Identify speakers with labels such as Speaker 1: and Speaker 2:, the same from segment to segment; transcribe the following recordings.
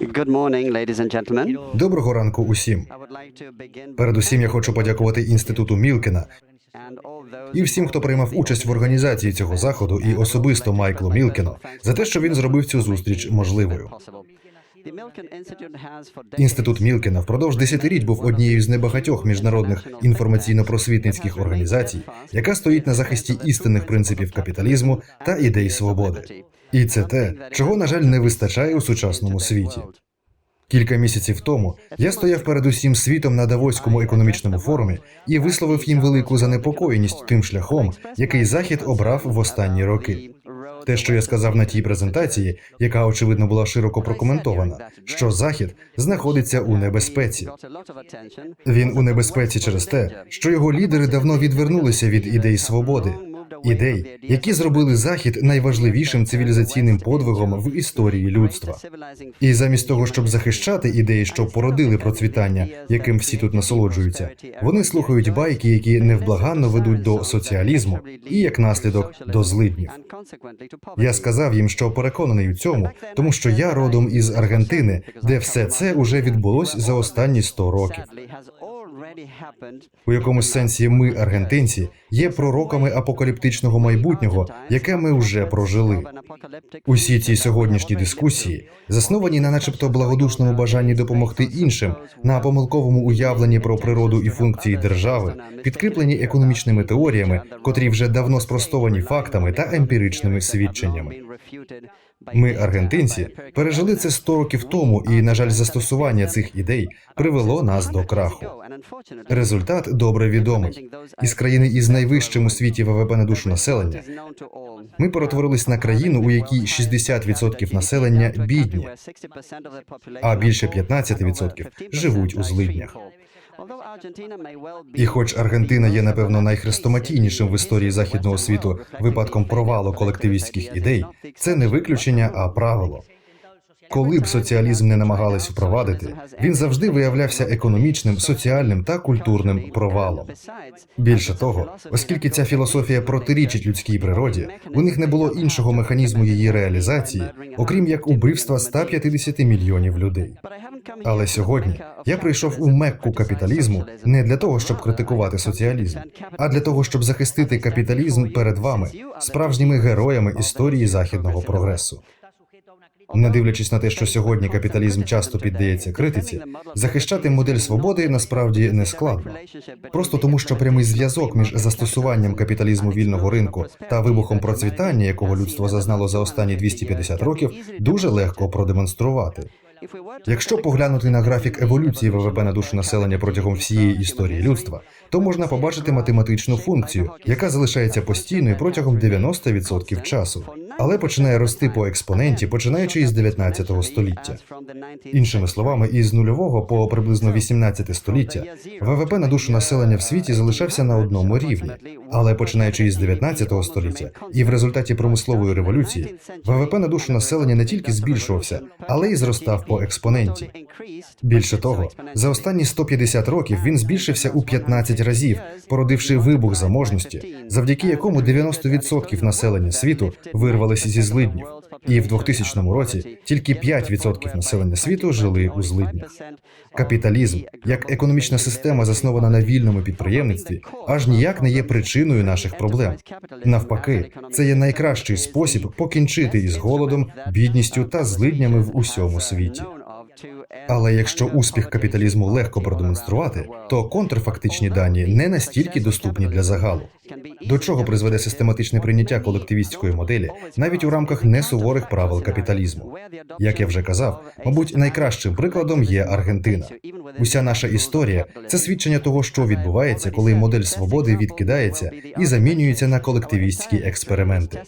Speaker 1: Good morning, ladies and gentlemen.
Speaker 2: Доброго ранку усім. Передусім я хочу подякувати інституту Мілкена і всім, хто приймав участь в організації цього заходу, і особисто Майклу Мілкену за те, що він зробив цю зустріч можливою. Інститут Мілкена впродовж десятиріч був однією з небагатьох міжнародних інформаційно-просвітницьких організацій, яка стоїть на захисті істинних принципів капіталізму та ідей свободи. І це те, чого на жаль не вистачає у сучасному світі. Кілька місяців тому я стояв перед усім світом на Давоському економічному форумі і висловив їм велику занепокоєність тим шляхом, який захід обрав в останні роки. Те, що я сказав на тій презентації, яка очевидно була широко прокоментована, що захід знаходиться у небезпеці. Він у небезпеці через те, що його лідери давно відвернулися від ідей свободи, ідей, які зробили захід найважливішим цивілізаційним подвигом в історії людства. І замість того, щоб захищати ідеї, що породили процвітання, яким всі тут насолоджуються, вони слухають байки, які невблаганно ведуть до соціалізму і як наслідок до злиднів. Я сказав їм, що переконаний у цьому, тому що я родом із Аргентини, де все це уже відбулось за останні 100 років. У якомусь сенсі ми, аргентинці, є пророками апокаліптичного майбутнього, яке ми вже прожили. Усі ці сьогоднішні дискусії засновані на начебто благодушному бажанні допомогти іншим, на помилковому уявленні про природу і функції держави, підкріплені економічними теоріями, котрі вже давно спростовані фактами та емпіричними свідченнями. Ми, аргентинці, пережили це 100 років тому, і, на жаль, застосування цих ідей привело нас до краху. Результат добре відомий. Із країни із найвищим у світі ВВП на душу населення ми перетворились на країну, у якій 60% населення бідні, а більше 15% живуть у злиднях. І хоч Аргентина є, напевно, найхрестоматійнішим в історії західного світу випадком провалу колективістських ідей, це не виключення, а правило. Коли б соціалізм не намагались впровадити, він завжди виявлявся економічним, соціальним та культурним провалом. Більше того, оскільки ця філософія протирічить людській природі, у них не було іншого механізму її реалізації, окрім як убивства 150 мільйонів людей. Але сьогодні я прийшов у мекку капіталізму не для того, щоб критикувати соціалізм, а для того, щоб захистити капіталізм перед вами, справжніми героями історії західного прогресу. Не дивлячись на те, що сьогодні капіталізм часто піддається критиці, захищати модель свободи насправді не складно. Просто тому, що прямий зв'язок між застосуванням капіталізму вільного ринку та вибухом процвітання, якого людство зазнало за останні 250 років, дуже легко продемонструвати. Якщо поглянути на графік еволюції ВВП на душу населення протягом всієї історії людства, то можна побачити математичну функцію, яка залишається постійною протягом 90% часу, але починає рости по експоненті, починаючи із 19 століття. Іншими словами, із нульового по приблизно 18 століття ВВП на душу населення в світі залишався на одному рівні, але починаючи із 19 століття і в результаті промислової революції ВВП на душу населення не тільки збільшувався, але й зростав по експоненті. Більше того, за останні 150 років він збільшився у 15 разів, породивши вибух заможності, завдяки якому 90% населення світу вирвалися зі злиднів. І в 2000 році тільки 5% населення світу жили у злиднях. Капіталізм, як економічна система, заснована на вільному підприємництві, аж ніяк не є причиною наших проблем. Навпаки, це є найкращий спосіб покінчити із голодом, бідністю та злиднями в усьому світі. Але якщо успіх капіталізму легко продемонструвати, то контрфактичні дані не настільки доступні для загалу. До чого призведе систематичне прийняття колективістської моделі навіть у рамках несуворих правил капіталізму? Як я вже казав, мабуть, найкращим прикладом є Аргентина. Уся наша історія це свідчення того, що відбувається, коли модель свободи відкидається і замінюється на колективістські експерименти.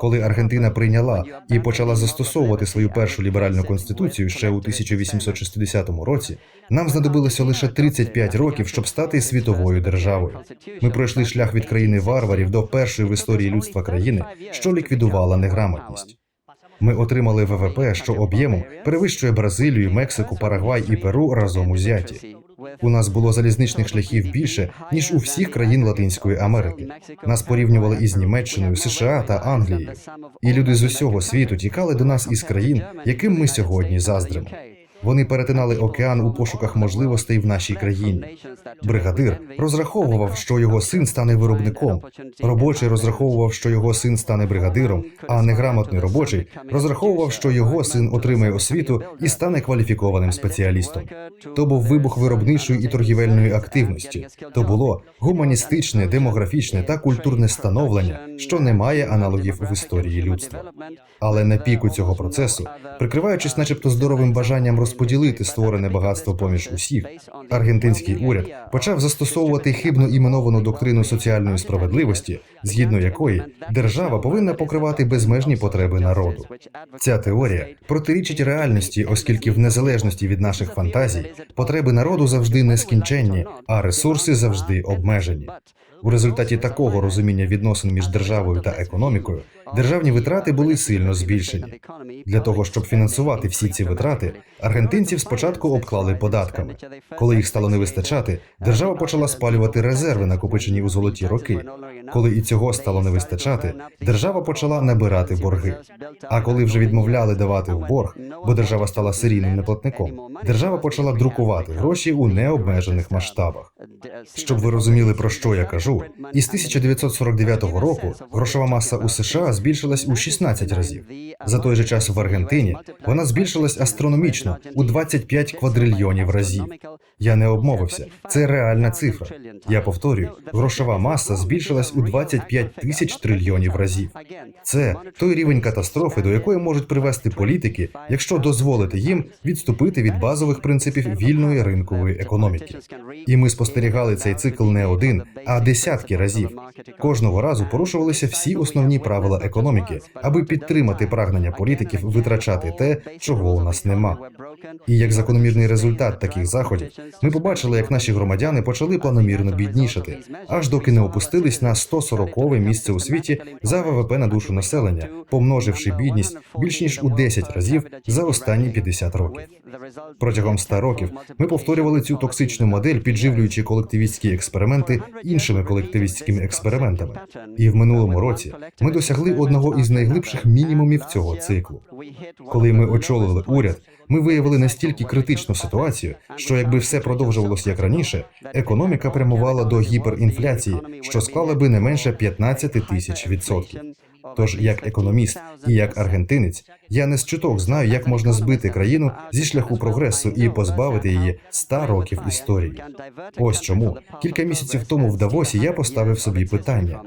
Speaker 2: Коли Аргентина прийняла і почала застосовувати свою першу ліберальну конституцію ще у 1860 році, нам знадобилося лише 35 років, щоб стати світовою державою. Ми пройшли шлях від країни варварів до першої в історії людства країни, що ліквідувала неграмотність. Ми отримали ВВП, що об'ємом перевищує Бразилію, Мексику, Парагвай і Перу разом узяті. У нас було залізничних шляхів більше ніж у всіх країн Латинської Америки. Нас порівнювали із Німеччиною, США та Англією. І люди з усього світу тікали до нас із країн, яким ми сьогодні заздримо. Вони перетинали океан у пошуках можливостей в нашій країні. Бригадир розраховував, що його син стане виробником. Робочий розраховував, що його син стане бригадиром, а неграмотний робочий розраховував, що його син отримає освіту і стане кваліфікованим спеціалістом. То був вибух виробничої і торгівельної активності. То було гуманістичне, демографічне та культурне становлення, що не має аналогів в історії людства. Але на піку цього процесу, прикриваючись, начебто, здоровим бажанням розподілити створене багатство поміж усіх, аргентинський уряд почав застосовувати хибно іменовану доктрину соціальної справедливості, згідно якої держава повинна покривати безмежні потреби народу. Ця теорія протирічить реальності, оскільки в незалежності від наших фантазій потреби народу завжди нескінченні, а ресурси завжди обмежені. У результаті такого розуміння відносин між державою та економікою державні витрати були сильно збільшені. Для того щоб фінансувати всі ці витрати, аргентинців спочатку обклали податками. Коли їх стало не вистачати, держава почала спалювати резерви, накопичені у золоті роки. Коли і цього стало не вистачати, держава почала набирати борги. А коли вже відмовляли давати в борг, бо держава стала серійним неплатником, держава почала друкувати гроші у необмежених масштабах. Щоб ви розуміли про що я кажу, із 1949 року грошова маса у США збільшилась у 16 разів. За той же час в Аргентині вона збільшилась астрономічно у 25 квадрильйонів разів. Я не обмовився, це реальна цифра. Я повторюю, грошова маса збільшилась у 25 тисяч трильйонів разів. Це той рівень катастрофи, до якої можуть привести політики, якщо дозволити їм відступити від базових принципів вільної ринкової економіки. І ми спостерігали цей цикл не один, а десятки разів. Кожного разу порушувалися всі основні правила економіки, аби підтримати прагнення політиків витрачати те, чого у нас нема. І як закономірний результат таких заходів, ми побачили, як наші громадяни почали планомірно біднішати, аж доки не опустились на 140-ве місце у світі за ВВП на душу населення, помноживши бідність більш ніж у 10 разів за останні 50 років. Протягом 100 років ми повторювали цю токсичну модель, підживлюючи колективістські експерименти іншими колективістськими експериментами. І в минулому році ми досягли одного із найглибших мінімумів цього циклу. Коли ми очолили уряд, ми виявили настільки критичну ситуацію, що якби все продовжувалося як раніше, економіка прямувала до гіперінфляції, що склала би не менше 15 тисяч відсотків. Тож, як економіст і як аргентинець, я не з чуток знаю, як можна збити країну зі шляху прогресу і позбавити її 100 років історії. Ось чому кілька місяців тому в Давосі я поставив собі питання.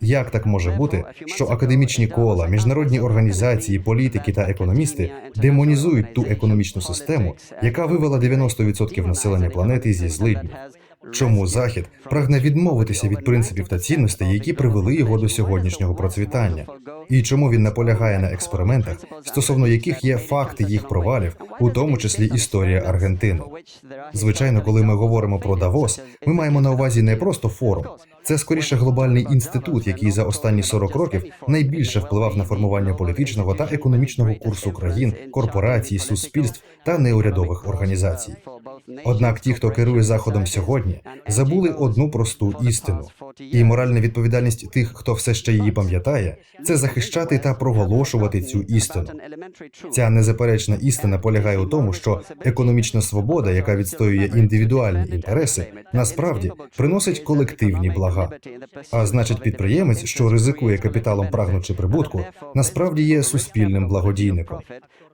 Speaker 2: Як так може бути, що академічні кола, міжнародні організації, політики та економісти демонізують ту економічну систему, яка вивела 90% населення планети зі злиднів? Чому Захід прагне відмовитися від принципів та цінностей, які привели його до сьогоднішнього процвітання? І чому він наполягає на експериментах, стосовно яких є факти їх провалів, у тому числі історія Аргентини? Звичайно, коли ми говоримо про Давос, ми маємо на увазі не просто форум, це скоріше глобальний інститут, який за останні 40 років найбільше впливав на формування політичного та економічного курсу країн, корпорацій, суспільств та неурядових організацій. Однак ті, хто керує заходом сьогодні, забули одну просту істину. І моральна відповідальність тих, хто все ще її пам'ятає, це захищати та проголошувати цю істину. Ця незаперечна істина полягає у тому, що економічна свобода, яка відстоює індивідуальні інтереси, насправді приносить колективні блага. А значить, підприємець, що ризикує капіталом, прагнучи прибутку, насправді є суспільним благодійником.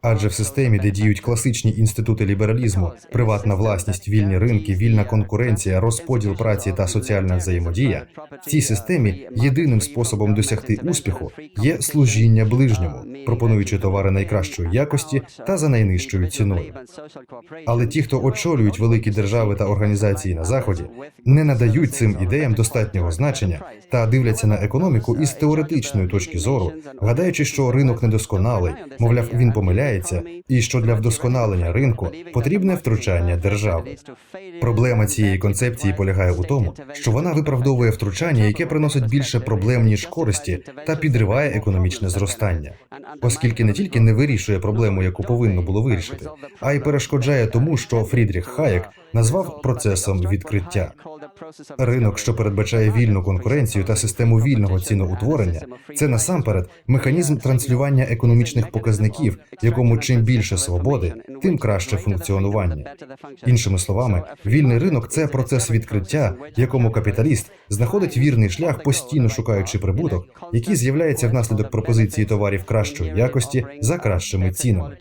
Speaker 2: Адже в системі, де діють класичні інститути лібералізму, приватна власність, вільні ринки, вільна конкуренція, розподіл праці та соціальна взаємодія, в цій системі єдиним способом досягти успіху є служіння ближньому, пропонуючи товари найкращої якості та за найнижчою ціною. Але ті, хто очолюють великі держави та організації на заході, не надають цим ідеям достатнього значення та дивляться на економіку із теоретичної точки зору, гадаючи, що ринок недосконалий, мовляв, він помиляється, і що для вдосконалення ринку потрібне втручання держави. Проблема цієї концепції полягає у тому, що вона виправдовує втручання, яке приносить більше проблем ніж користі, та підриває економічне зростання, оскільки не тільки не вирішує проблему, яку повинно було вирішити, а й перешкоджає тому, що Фрідріх Хаєк назвав процесом відкриття. Ринок, що передбачає вільну конкуренцію та систему вільного ціноутворення, це насамперед механізм транслювання економічних показників, якому чим більше свободи, тим краще функціонування. Іншими словами, вільний ринок це процес відкриття, в якому капіталіст знаходить вірний шлях, постійно шукаючи прибуток, який з'являється внаслідок пропозиції товарів кращої якості за кращими цінами.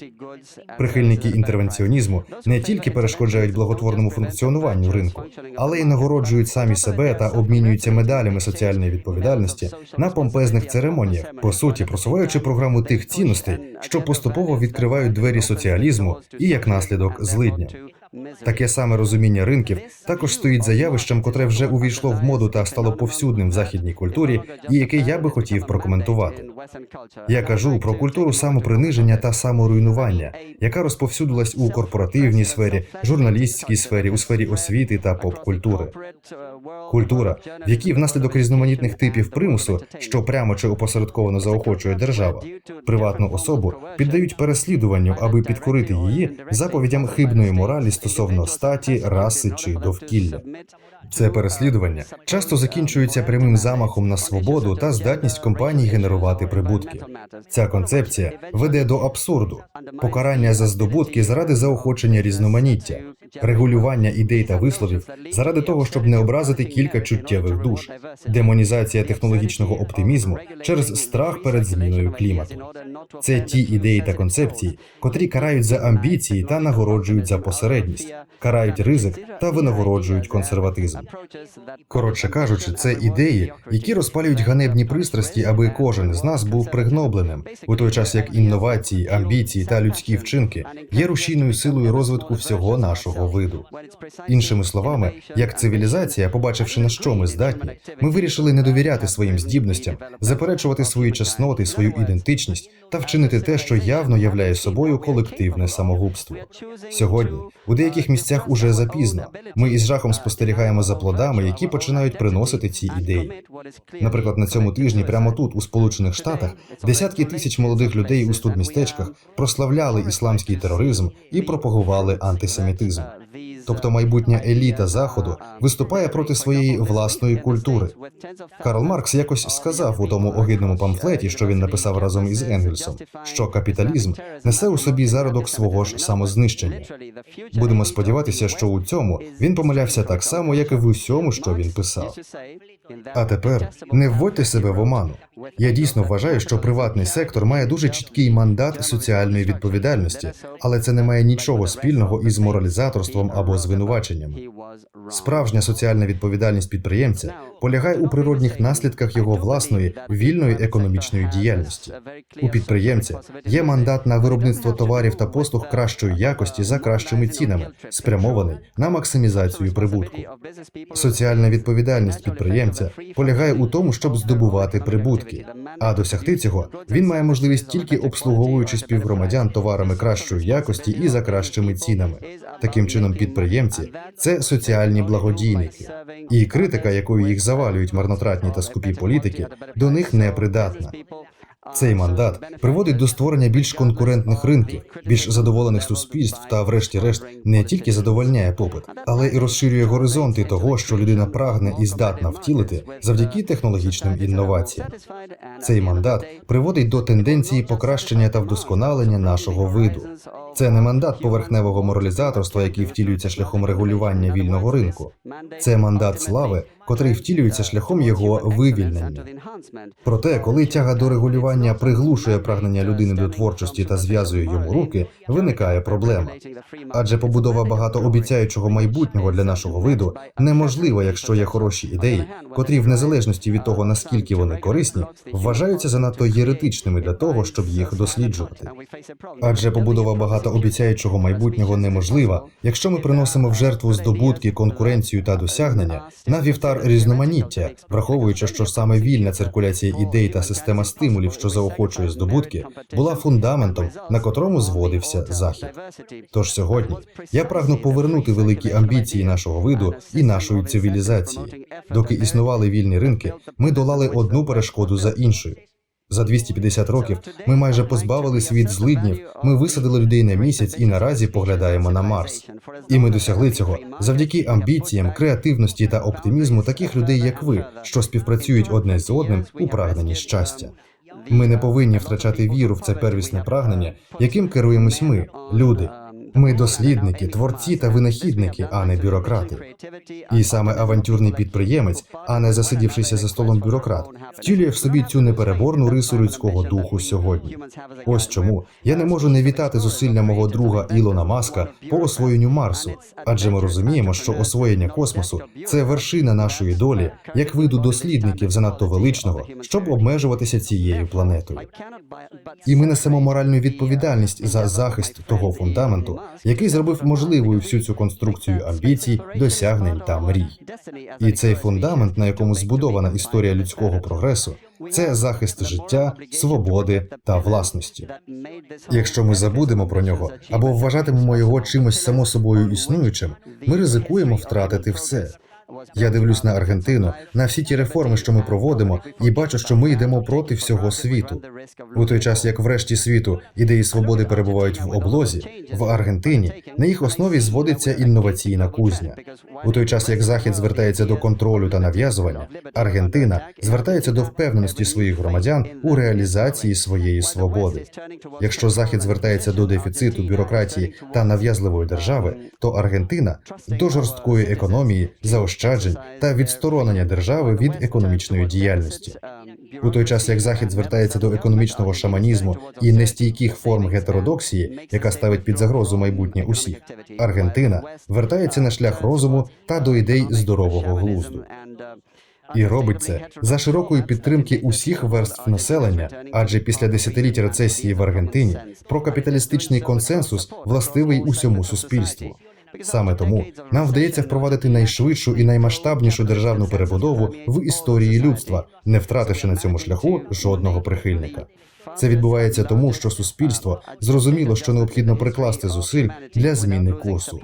Speaker 2: Прихильники інтервенціонізму не тільки перешкоджають благотворному функціонуванню ринку, але й нагороджують самі себе та обмінюються медалями соціальної відповідальності на помпезних церемоніях, по суті, просуваючи програму тих цінностей, що поступово відкривають двері соціалізму і як наслідок злидням. Таке саме розуміння ринків також стоїть за явищем, котре вже увійшло в моду та стало повсюдним в західній культурі, і яке я би хотів прокоментувати. Я кажу про культуру самоприниження та саморуйнування, яка розповсюдилась у корпоративній сфері, журналістській сфері, у сфері освіти та поп-культури. Культура, в якій внаслідок різноманітних типів примусу, що прямо чи опосередковано заохочує держава, приватну особу піддають переслідуванню, аби підкорити її заповідям хибної моралі стосовно статі, раси чи довкілля. Це переслідування часто закінчується прямим замахом на свободу та здатність компаній генерувати прибутки. Ця концепція веде до абсурду, покарання за здобутки заради заохочення різноманіття, регулювання ідей та висловів заради того, щоб не образити кілька чуттєвих душ, демонізація технологічного оптимізму через страх перед зміною клімату. Це ті ідеї та концепції, котрі карають за амбіції та нагороджують за посередність, карають ризик та винагороджують консерватизм. Коротше кажучи, це ідеї, які розпалюють ганебні пристрасті, аби кожен з нас був пригнобленим, у той час як інновації, амбіції та людські вчинки є рушійною силою розвитку всього нашого виду. Іншими словами, як цивілізація, побачивши на що ми здатні, ми вирішили не довіряти своїм здібностям, заперечувати свої чесноти, свою ідентичність та вчинити те, що явно являє собою колективне самогубство. Сьогодні у деяких місцях уже запізно. Ми із жахом спостерігаємо за плодами, які починають приносити ці ідеї. Наприклад, на цьому тижні, прямо тут, у Сполучених Штатах, десятки тисяч молодих людей у студмістечках прославляли ісламський тероризм і пропагували антисемітизм. Тобто майбутня еліта заходу виступає проти своєї власної культури. Карл Маркс якось сказав у тому огидному памфлеті, що він написав разом із Енгельсом, що капіталізм несе у собі зародок свого ж самознищення. Будемо сподіватися, що у цьому він помилявся так само, як і в усьому, що він писав. А тепер не вводьте себе в оману. Я дійсно вважаю, що приватний сектор має дуже чіткий мандат соціальної відповідальності, але це не має нічого спільного із моралізаторством або звинуваченням. Справжня соціальна відповідальність підприємця полягає у природних наслідках його власної вільної економічної діяльності. У підприємця є мандат на виробництво товарів та послуг кращої якості за кращими цінами, спрямований на максимізацію прибутку. Соціальна відповідальність підприємця полягає у тому, щоб здобувати прибутки. А досягти цього він має можливість тільки обслуговуючи співгромадян товарами кращої якості і за кращими цінами. Таким чином, підприємці це соціальні благодійники, і критика, якою їх завалюють марнотратні та скупі політики, до них не придатна. Цей мандат приводить до створення більш конкурентних ринків, більш задоволених суспільств та, врешті-решт, не тільки задовольняє попит, але і розширює горизонти того, що людина прагне і здатна втілити завдяки технологічним інноваціям. Цей мандат приводить до тенденції покращення та вдосконалення нашого виду. Це не мандат поверхневого моралізаторства, який втілюється шляхом регулювання вільного ринку. Це мандат слави, котрий втілюється шляхом його вивільнення. Проте, коли тяга до регулювання приглушує прагнення людини до творчості та зв'язує йому руки, виникає проблема. Адже побудова багатообіцяючого майбутнього для нашого виду неможлива, якщо є хороші ідеї, котрі, в незалежності від того наскільки вони корисні, вважаються занадто єретичними для того, щоб їх досліджувати. Адже побудова багатообіцяючого майбутнього неможлива, якщо ми приносимо в жертву здобутки, конкуренцію та досягнення на вівтар різноманіття, враховуючи, що саме вільна циркуляція ідей та система стимулів, що заохочує здобутки, була фундаментом, на котрому зводився захід. Тож сьогодні я прагну повернути великі амбіції нашого виду і нашої цивілізації. Доки існували вільні ринки, ми долали одну перешкоду за іншою. За 250 років ми майже позбавили світ злиднів. Ми висадили людей на місяць і наразі поглядаємо на Марс. І ми досягли цього завдяки амбіціям, креативності та оптимізму таких людей, як ви, що співпрацюють одне з одним у прагненні щастя. Ми не повинні втрачати віру в це первісне прагнення, яким керуємось ми, люди. Ми дослідники, творці та винахідники, а не бюрократи. І саме авантюрний підприємець, а не засидівшися за столом бюрократ, втілює в собі цю непереборну рису людського духу сьогодні. Ось чому я не можу не вітати зусилля мого друга Ілона Маска по освоєнню Марсу, адже ми розуміємо, що освоєння космосу це вершина нашої долі, як виду дослідників занадто величного, щоб обмежуватися цією планетою. І ми несемо моральну відповідальність за захист того фундаменту, який зробив можливою всю цю конструкцію амбіцій, досягнень та мрій. І цей фундамент, на якому збудована історія людського прогресу, це захист життя, свободи та власності. Якщо ми забудемо про нього або вважатимемо його чимось само собою існуючим, ми ризикуємо втратити все. Я дивлюсь на Аргентину, на всі ті реформи, що ми проводимо, і бачу, що ми йдемо проти всього світу. У той час, як в решті світу ідеї свободи перебувають в облозі, в Аргентині на їх основі зводиться інноваційна кузня. У той час, як Захід звертається до контролю та нав'язування, Аргентина звертається до впевненості своїх громадян у реалізації своєї свободи. Якщо Захід звертається до дефіциту бюрократії та нав'язливої держави, то Аргентина до жорсткої економії, заощаджень та відсторонення держави від економічної діяльності. У той час, як Захід звертається до економічного шаманізму і нестійких форм гетеродоксії, яка ставить під загрозу майбутнє усіх, Аргентина вертається на шлях розуму та до ідей здорового глузду. І робить це за широкої підтримки усіх верств населення, адже після десятиліть рецесії в Аргентині прокапіталістичний консенсус властивий усьому суспільству. Саме тому нам вдається впровадити найшвидшу і наймасштабнішу державну перебудову в історії людства, не втративши на цьому шляху жодного прихильника. Це відбувається тому, що суспільство зрозуміло, що необхідно прикласти зусиль для зміни курсу.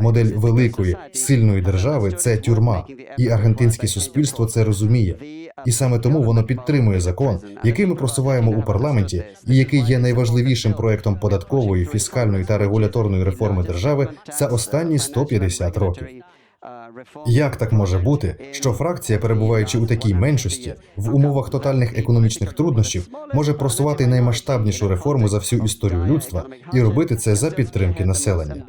Speaker 2: Модель великої сильної держави це тюрма, і аргентинське суспільство це розуміє. І саме тому воно підтримує закон, який ми просуваємо у парламенті, і який є найважливішим проектом податкової, фіскальної та регуляторної реформи держави за останні 150 років. Як так може бути, що фракція, перебуваючи у такій меншості, в умовах тотальних економічних труднощів, може просувати наймасштабнішу реформу за всю історію людства і робити це за підтримки населення?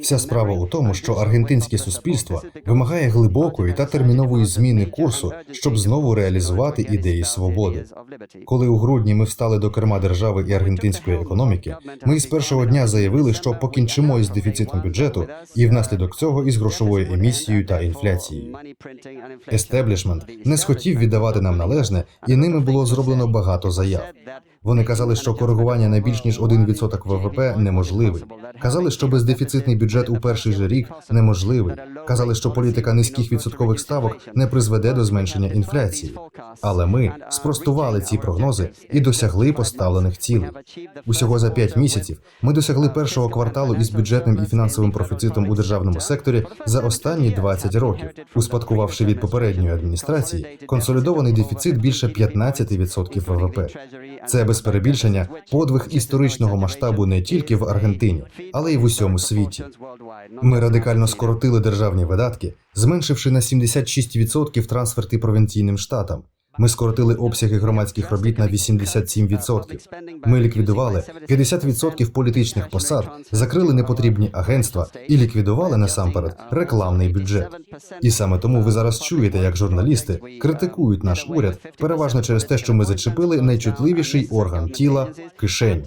Speaker 2: Вся справа у тому, що аргентинське суспільство вимагає глибокої та термінової зміни курсу, щоб знову реалізувати ідеї свободи. Коли у грудні ми встали до керма держави і аргентинської економіки, ми з першого дня заявили, що покінчимо із дефіцитом бюджету, і внаслідок цього із грошовою емісією та інфляцією. Естеблішмент не схотів віддавати нам належне, і ними було зроблено багато заяв. Вони казали, що коригування на більш ніж 1% ВВП неможливий. Казали, що бездефіцитний бюджет у перший же рік неможливий. Казали, що політика низьких відсоткових ставок не призведе до зменшення інфляції. Але ми спростували ці прогнози і досягли поставлених цілей. Усього за 5 місяців ми досягли першого кварталу із бюджетним і фінансовим профіцитом у державному секторі за останні 20 років, успадкувавши від попередньої адміністрації консолідований дефіцит більше 15% ВВП. Це без перебільшення подвиг історичного масштабу не тільки в Аргентині, але й в усьому світі. Ми радикально скоротили державні видатки, зменшивши на 76% трансферти провінційним штатам. Ми скоротили обсяги громадських робіт на 87%. Ми ліквідували 50% політичних посад, закрили непотрібні агентства і ліквідували насамперед рекламний бюджет. І саме тому ви зараз чуєте, як журналісти критикують наш уряд переважно через те, що ми зачепили найчутливіший орган тіла кишеню.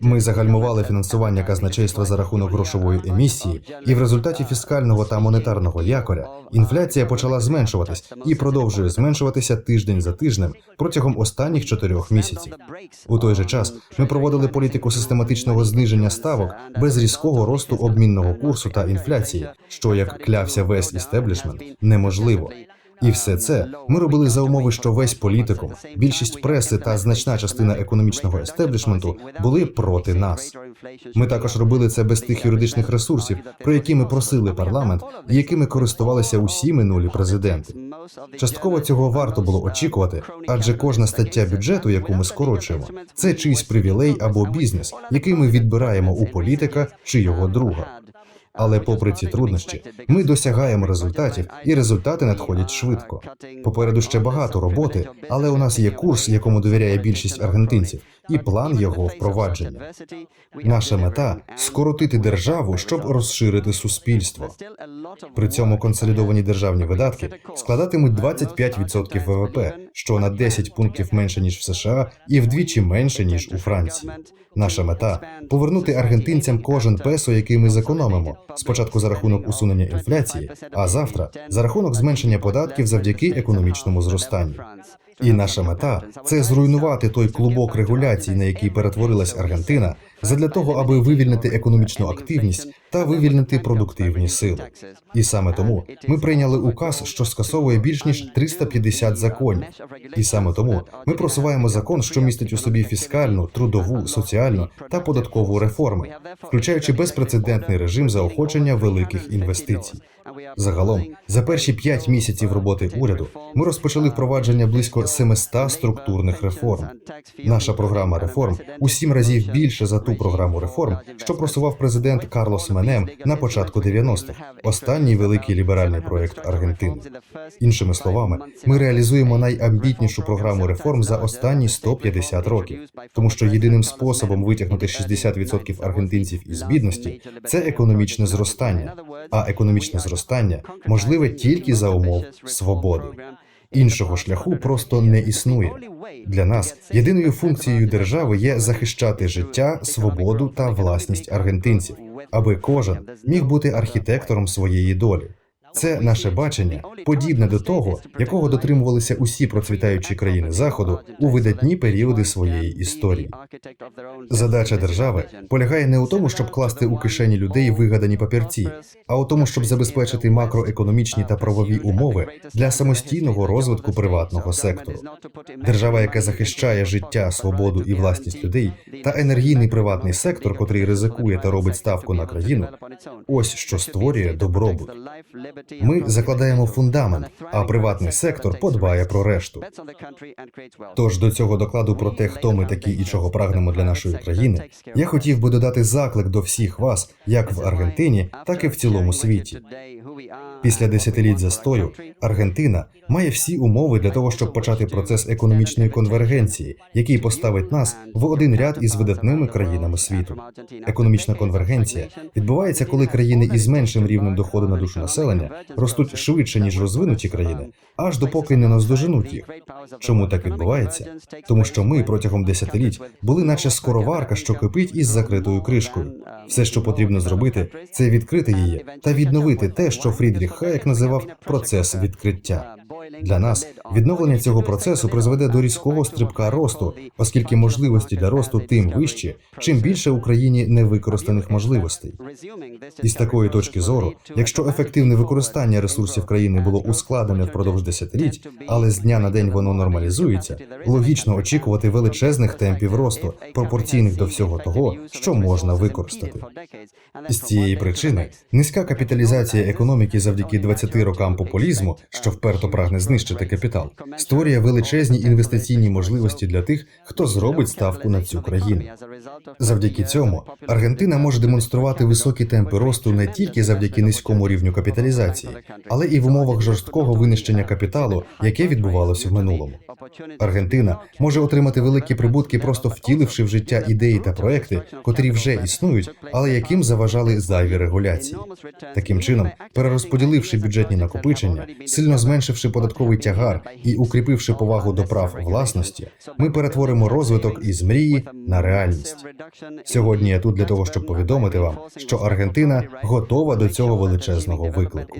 Speaker 2: Ми загальмували фінансування казначейства за рахунок грошової емісії, і в результаті фіскального та монетарного якоря інфляція почала зменшуватись і продовжує зменшуватися тиждень за тижнем протягом останніх чотирьох місяців. У той же час ми проводили політику систематичного зниження ставок без різкого росту обмінного курсу та інфляції, що як клявся весь істеблішмент, неможливо. І все це ми робили за умови, що весь політикум, більшість преси та значна частина економічного естеблішменту були проти нас. Ми також робили це без тих юридичних ресурсів, про які ми просили парламент, і якими користувалися усі минулі президенти. Частково цього варто було очікувати, адже кожна стаття бюджету, яку ми скорочуємо, це чийсь привілей або бізнес, який ми відбираємо у політика чи його друга. Але попри ці труднощі, ми досягаємо результатів, і результати надходять швидко. Попереду ще багато роботи, але у нас є курс, якому довіряє більшість аргентинців, і план його впровадження. Наша мета скоротити державу, щоб розширити суспільство. При цьому консолідовані державні видатки складатимуть 25% ВВП, що на 10 пунктів менше ніж в США, і вдвічі менше ніж у Франції. Наша мета повернути аргентинцям кожен песо, який ми зекономимо, спочатку за рахунок усунення інфляції, а завтра за рахунок зменшення податків завдяки економічному зростанню. І наша мета це зруйнувати той клубок регуляцій, на який перетворилась Аргентина, задля того, аби вивільнити економічну активність та вивільнити продуктивні сили. І саме тому ми прийняли указ, що скасовує більш ніж 350 законів. І саме тому ми просуваємо закон, що містить у собі фіскальну, трудову, соціальну та податкову реформи, включаючи безпрецедентний режим заохочення великих інвестицій. Загалом, за перші п'ять місяців роботи уряду, ми розпочали впровадження близько 700 структурних реформ. Наша програма реформ у сім разів більше за ту програму реформ, що просував президент Карлос Менем на початку 90-х, останній великий ліберальний проект Аргентини. Іншими словами, ми реалізуємо найамбітнішу програму реформ за останні 150 років, тому що єдиним способом витягнути 60% аргентинців із бідності це економічне зростання, а економічне зростання можливе тільки за умов свободи. Іншого шляху просто не існує. Для нас єдиною функцією держави є захищати життя, свободу та власність аргентинців, аби кожен міг бути архітектором своєї долі. Це наше бачення, подібне до того, якого дотримувалися усі процвітаючі країни заходу у видатні періоди своєї історії. Задача держави полягає не у тому, щоб класти у кишені людей вигадані папірці, а у тому, щоб забезпечити макроекономічні та правові умови для самостійного розвитку приватного сектору. Держава, яка захищає життя, свободу і власність людей, та енергійний приватний сектор, котрий ризикує та робить ставку на країну, ось що створює добробут. Ми закладаємо фундамент, а приватний сектор подбає про решту. Тож до цього докладу про те, хто ми такі і чого прагнемо для нашої країни, я хотів би додати заклик до всіх вас, як в Аргентині, так і в цілому світі. Після десятиліть застою Аргентина має всі умови для того, щоб почати процес економічної конвергенції, який поставить нас в один ряд із видатними країнами світу. Економічна конвергенція відбувається, коли країни із меншим рівнем доходу на душу населення ростуть швидше ніж розвинуті країни, аж допоки не наздоженуть їх. Чому так відбувається? Тому що ми протягом десятиліть були, наче скороварка, що кипить із закритою кришкою. Все, що потрібно зробити, це відкрити її та відновити те, що Фрідріх Хаєк називав процес відкриття. Для нас відновлення цього процесу призведе до різкого стрибка росту, оскільки можливості для росту тим вищі, чим більше в Україні невикористаних можливостей. І з такої точки зору, якщо ефективне використання ресурсів країни було ускладнене впродовж десятиліть, але з дня на день воно нормалізується, логічно очікувати величезних темпів росту, пропорційних до всього того, що можна використати. З цієї причини низька капіталізація економіки завдяки 20 рокам популізму, що вперто прагне знищити капітал, створює величезні інвестиційні можливості для тих, хто зробить ставку на цю країну. Завдяки цьому Аргентина може демонструвати високі темпи росту не тільки завдяки низькому рівню капіталізації, але і в умовах жорсткого винищення капіталу, яке відбувалося в минулому. Аргентина може отримати великі прибутки, просто втіливши в життя ідеї та проекти, котрі вже існують, але яким заважали зайві регуляції. Таким чином, перерозподіливши бюджетні накопичення, сильно зменшивши податковий тягар і укріпивши повагу до прав власності, ми перетворимо розвиток із мрії на реальність. Сьогодні я тут для того, щоб повідомити вам, що Аргентина готова до цього величезного виклику.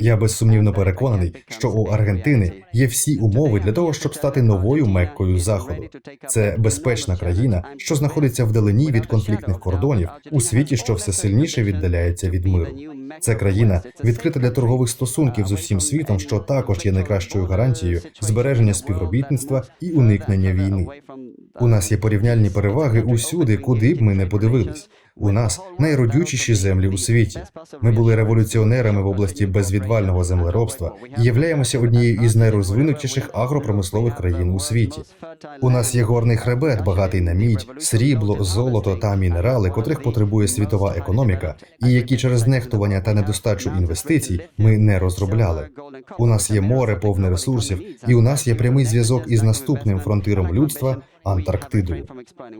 Speaker 2: Я безсумнівно переконаний, що у Аргентини є всі умови для того, щоб стати новою меккою заходу. Це безпечна країна, що знаходиться вдалині від конфліктних кордонів у світі, що все сильніше віддаляється від миру. Це країна відкрита для торгових стосунків з усім світом, що також є найкращою гарантією збереження співробітництва і уникнення війни. У нас є порівняльні переваги усюди, куди б ми не подивились. У нас найродючіші землі у світі. Ми були революціонерами в області безвідвального землеробства і являємося однією із найрозвинутіших агропромислових країн у світі. У нас є горний хребет, багатий на мідь, срібло, золото та мінерали, котрих потребує світова економіка, і які через нехтування та недостачу інвестицій ми не розробляли. У нас є море повне ресурсів, і у нас є прямий зв'язок із наступним фронтиром людства Антарктидою.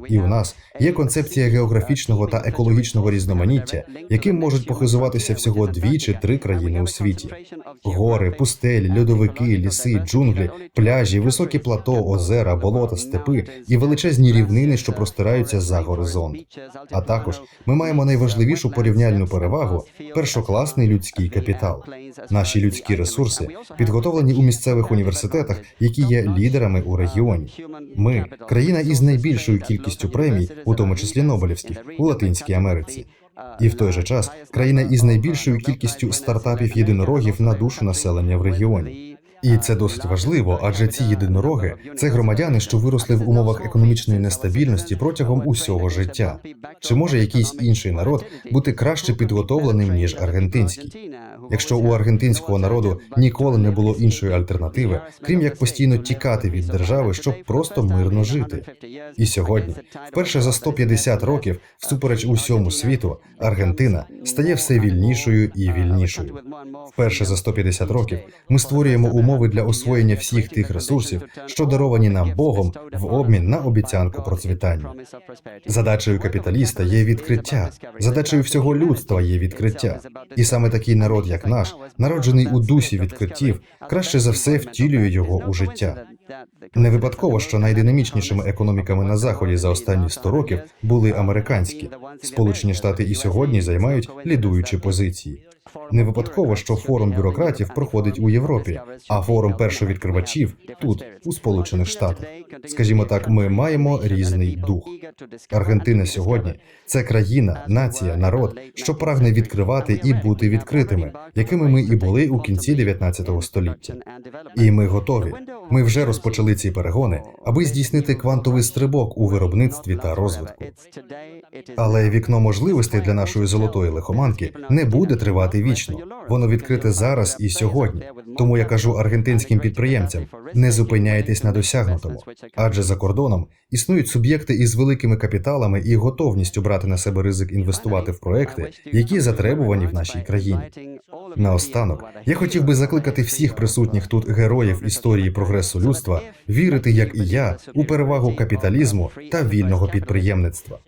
Speaker 2: І у нас є концепція географічного та екологічного різноманіття, яким можуть похизуватися всього дві чи три країни у світі: гори, пустелі, льодовики, ліси, джунглі, пляжі, високі плато, озера, болота, степи і величезні рівнини, що простираються за горизонт. А також ми маємо найважливішу порівняльну перевагу першокласний людський капітал. Наші людські ресурси підготовлені у місцевих університетах, які є лідерами у регіоні. Ми країна із найбільшою кількістю премій, у тому числі Нобелівських, у Латинській Америці. І в той же час країна із найбільшою кількістю стартапів єдинорогів на душу населення в регіоні. І це досить важливо, адже ці єдинороги це громадяни, що виросли в умовах економічної нестабільності протягом усього життя. Чи може якийсь інший народ бути краще підготовленим ніж аргентинський? Якщо у аргентинського народу ніколи не було іншої альтернативи, крім як постійно тікати від держави, щоб просто мирно жити. І сьогодні, вперше за 150 років, всупереч усьому світу, Аргентина стає все вільнішою і вільнішою. Вперше за 150 років ми створюємо умови для освоєння всіх тих ресурсів, що даровані нам Богом в обмін на обіцянку процвітання. Задачею капіталіста є відкриття, задачею всього людства є відкриття. І саме такий народ, як наш, народжений у дусі відкриттів, краще за все втілює його у життя. Не випадково, що найдинамічнішими економіками на заході за останні 100 років були американські. Сполучені Штати і сьогодні займають лідуючі позиції. Не випадково, що форум бюрократів проходить у Європі, а форум першовідкривачів тут, у Сполучених Штатах. Скажімо так, ми маємо різний дух. Аргентина сьогодні це країна, нація, народ, що прагне відкривати і бути відкритими, якими ми і були у кінці 19 століття. І ми готові. Ми вже розпочали ці перегони, аби здійснити квантовий стрибок у виробництві та розвитку. Але вікно можливостей для нашої золотої лихоманки не буде тривати вічно. Воно відкрите зараз і сьогодні. Тому я кажу аргентинським підприємцям: не зупиняйтесь на досягнутому, адже за кордоном існують суб'єкти із великими капіталами і готовністю брати на себе ризик інвестувати в проекти, які затребувані в нашій країні. Наостанок я хотів би закликати всіх присутніх тут героїв історії прогресу людства вірити, як і я, у перевагу капіталізму та вільного підприємництва.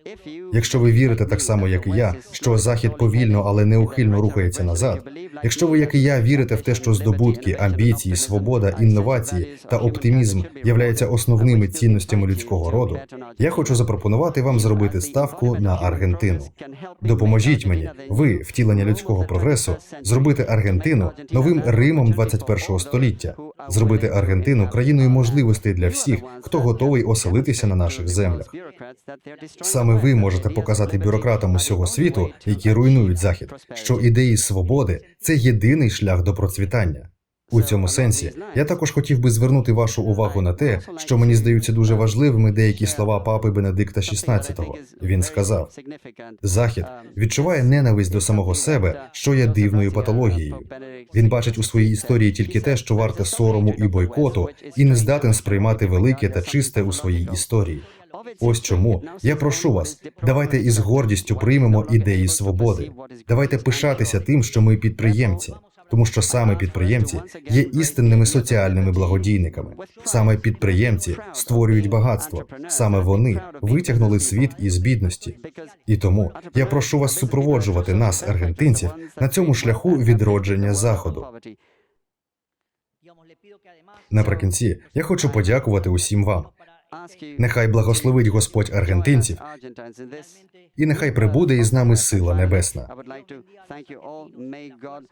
Speaker 2: Якщо ви вірите так само, як і я, що захід повільно, але неухильно рухається назад. Якщо ви, як і я, вірите в те, що здобутки, амбіції, свобода, інновації та оптимізм являються основними цінностями людського роду, я хочу запропонувати вам зробити ставку на Аргентину. Допоможіть мені, ви, втілення людського прогресу, зробити Аргентину новим Римом 21 століття, зробити Аргентину країною можливостей для всіх, хто готовий оселитися на наших землях. Саме ви можете показати бюрократам усього світу, які руйнують захід, що ідеї свободи це єдиний шлях до процвітання. У цьому сенсі я також хотів би звернути вашу увагу на те, що мені здаються дуже важливими деякі слова папи Бенедикта XVI. Він сказав: Захід відчуває ненависть до самого себе, що є дивною патологією. Він бачить у своїй історії тільки те, що варте сорому і бойкоту, і не здатен сприймати велике та чисте у своїй історії. Ось чому я прошу вас, давайте із гордістю приймемо ідеї свободи. Давайте пишатися тим, що ми підприємці, тому що саме підприємці є істинними соціальними благодійниками. Саме підприємці створюють багатство. Саме вони витягнули світ із бідності. І тому я прошу вас супроводжувати нас, аргентинців, на цьому шляху відродження заходу. Наприкінці я хочу подякувати усім вам. Нехай благословить Господь аргентинців і нехай прибуде із нами сила небесна.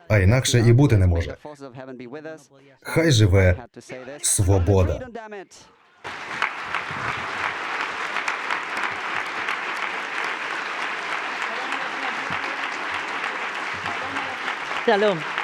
Speaker 2: А інакше і бути не може. Хай живе свобода.
Speaker 3: Shalom.